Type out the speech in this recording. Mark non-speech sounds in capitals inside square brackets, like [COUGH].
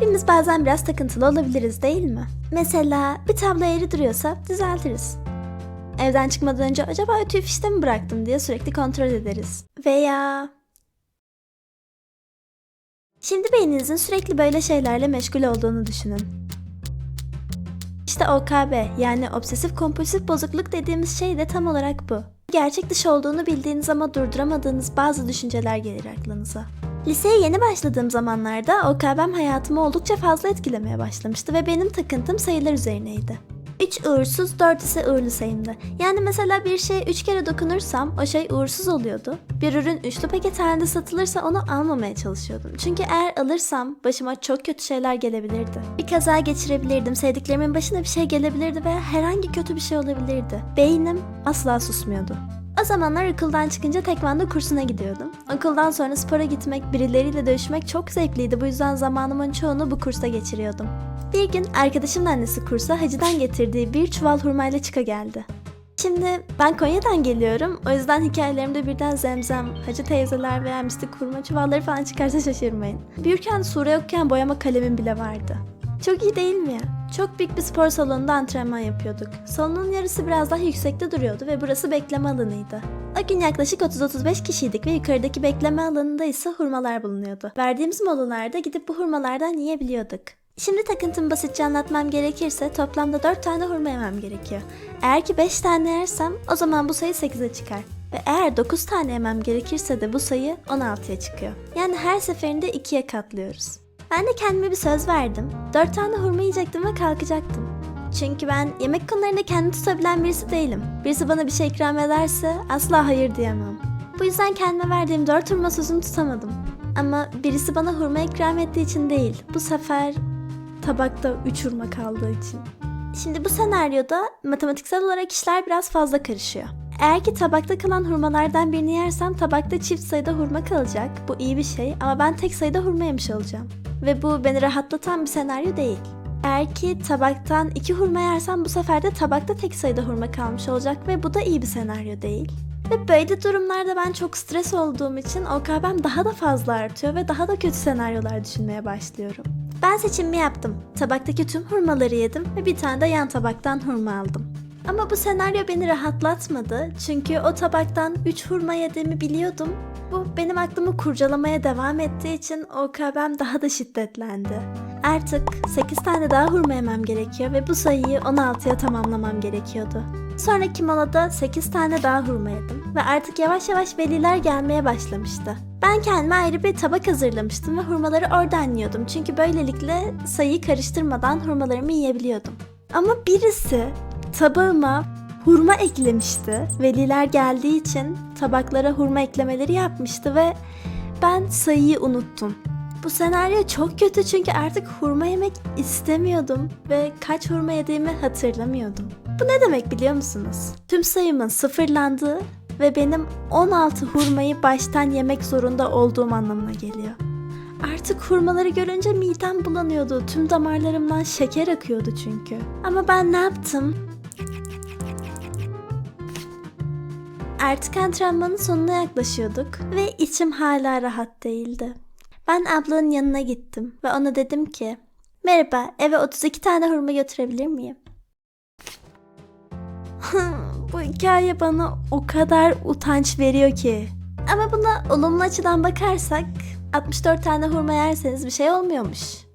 Hepimiz bazen biraz takıntılı olabiliriz değil mi? Mesela bir tablo eğri duruyorsa düzeltiriz. Evden çıkmadan önce acaba ütüyü fişte mi bıraktım diye sürekli kontrol ederiz. Veya... Şimdi beyninizin sürekli böyle şeylerle meşgul olduğunu düşünün. İşte OKB yani obsesif kompulsif bozukluk dediğimiz şey de tam olarak bu. Gerçek dışı olduğunu bildiğiniz ama durduramadığınız bazı düşünceler gelir aklınıza. Liseye yeni başladığım zamanlarda OKB'm hayatımı oldukça fazla etkilemeye başlamıştı ve benim takıntım sayılar üzerineydi. 3 uğursuz, 4 ise uğurlu sayımdı. Yani mesela bir şeye 3 kere dokunursam o şey uğursuz oluyordu. Bir ürün üçlü paket halinde satılırsa onu almamaya çalışıyordum. Çünkü eğer alırsam başıma çok kötü şeyler gelebilirdi. Bir kaza geçirebilirdim, sevdiklerimin başına bir şey gelebilirdi veya herhangi kötü bir şey olabilirdi. Beynim asla susmuyordu. O zamanlar okuldan çıkınca tekvando kursuna gidiyordum. Okuldan sonra spora gitmek, birileriyle dövüşmek çok zevkliydi. Bu yüzden zamanımın çoğunu bu kursta geçiriyordum. Bir gün arkadaşımın annesi kursa hacıdan getirdiği bir çuval hurmayla çıka geldi. Şimdi ben Konya'dan geliyorum. O yüzden hikayelerimde birden zemzem, hacı teyzeler veya mistik hurma çuvalları falan çıkarsa şaşırmayın. Büyürken sure yokken boyama kalemim bile vardı. Çok iyi değil mi ya? Çok büyük bir spor salonunda antrenman yapıyorduk. Salonun yarısı biraz daha yüksekte duruyordu ve burası bekleme alanıydı. O gün yaklaşık 30-35 kişiydik ve yukarıdaki bekleme alanında ise hurmalar bulunuyordu. Verdiğimiz molalarda gidip bu hurmalardan yiyebiliyorduk. Şimdi takıntımı basitçe anlatmam gerekirse toplamda 4 tane hurma yemem gerekiyor. Eğer ki 5 tane yersem o zaman bu sayı 8'e çıkar. Ve eğer 9 tane yemem gerekirse de bu sayı 16'ya çıkıyor. Yani her seferinde 2'ye katlıyoruz. Ben de kendime bir söz verdim. 4 tane hurma yiyecektim ve kalkacaktım. Çünkü ben yemek konularında kendimi tutabilen birisi değilim. Birisi bana bir şey ikram ederse asla hayır diyemem. Bu yüzden kendime verdiğim 4 hurma sözünü tutamadım. Ama birisi bana hurma ikram ettiği için değil. Bu sefer tabakta 3 hurma kaldığı için. Şimdi bu senaryoda matematiksel olarak işler biraz fazla karışıyor. Eğer ki tabakta kalan hurmalardan birini yersem tabakta çift sayıda hurma kalacak. Bu iyi bir şey ama ben tek sayıda hurma yemiş olacağım. Ve bu beni rahatlatan bir senaryo değil. Eğer ki tabaktan iki hurma yersem bu sefer de tabakta tek sayıda hurma kalmış olacak ve bu da iyi bir senaryo değil. Ve böyle durumlarda ben çok stres olduğum için OKB'm daha da fazla artıyor ve daha da kötü senaryolar düşünmeye başlıyorum. Ben seçimimi yaptım. Tabaktaki tüm hurmaları yedim ve bir tane de yan tabaktan hurma aldım. Ama bu senaryo beni rahatlatmadı çünkü o tabaktan 3 hurma yediğimi biliyordum. Bu benim aklımı kurcalamaya devam ettiği için OKB'm daha da şiddetlendi. Artık 8 tane daha hurma yemem gerekiyor ve bu sayıyı 16'ya tamamlamam gerekiyordu. Sonraki molada 8 tane daha hurma yedim ve artık yavaş yavaş veliler gelmeye başlamıştı. Ben kendime ayrı bir tabak hazırlamıştım ve hurmaları oradan yiyordum çünkü böylelikle sayıyı karıştırmadan hurmalarımı yiyebiliyordum. Ama birisi tabağıma hurma eklemişti. Veliler geldiği için tabaklara hurma eklemeleri yapmıştı ve ben sayıyı unuttum. Bu senaryo çok kötü çünkü artık hurma yemek istemiyordum ve kaç hurma yediğimi hatırlamıyordum. Bu ne demek biliyor musunuz? Tüm sayımın sıfırlandığı ve benim 16 hurmayı baştan yemek zorunda olduğum anlamına geliyor. Artık hurmaları görünce midem bulanıyordu. Tüm damarlarımdan şeker akıyordu çünkü. Ama ben ne yaptım? Artık antrenmanın sonuna yaklaşıyorduk ve içim hala rahat değildi. Ben ablanın yanına gittim ve ona dedim ki Merhaba eve 32 tane hurma götürebilir miyim? [LAUGHS] Bu hikaye bana o kadar utanç veriyor ki. Ama buna olumlu açıdan bakarsak 64 tane hurma yerseniz bir şey olmuyormuş.